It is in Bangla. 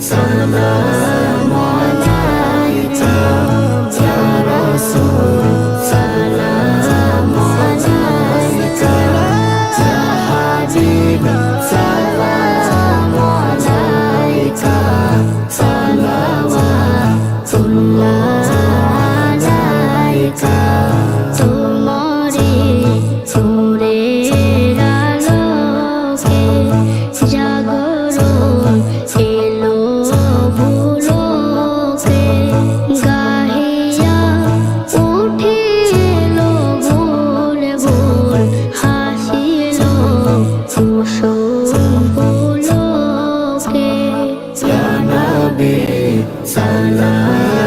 sana 灿烂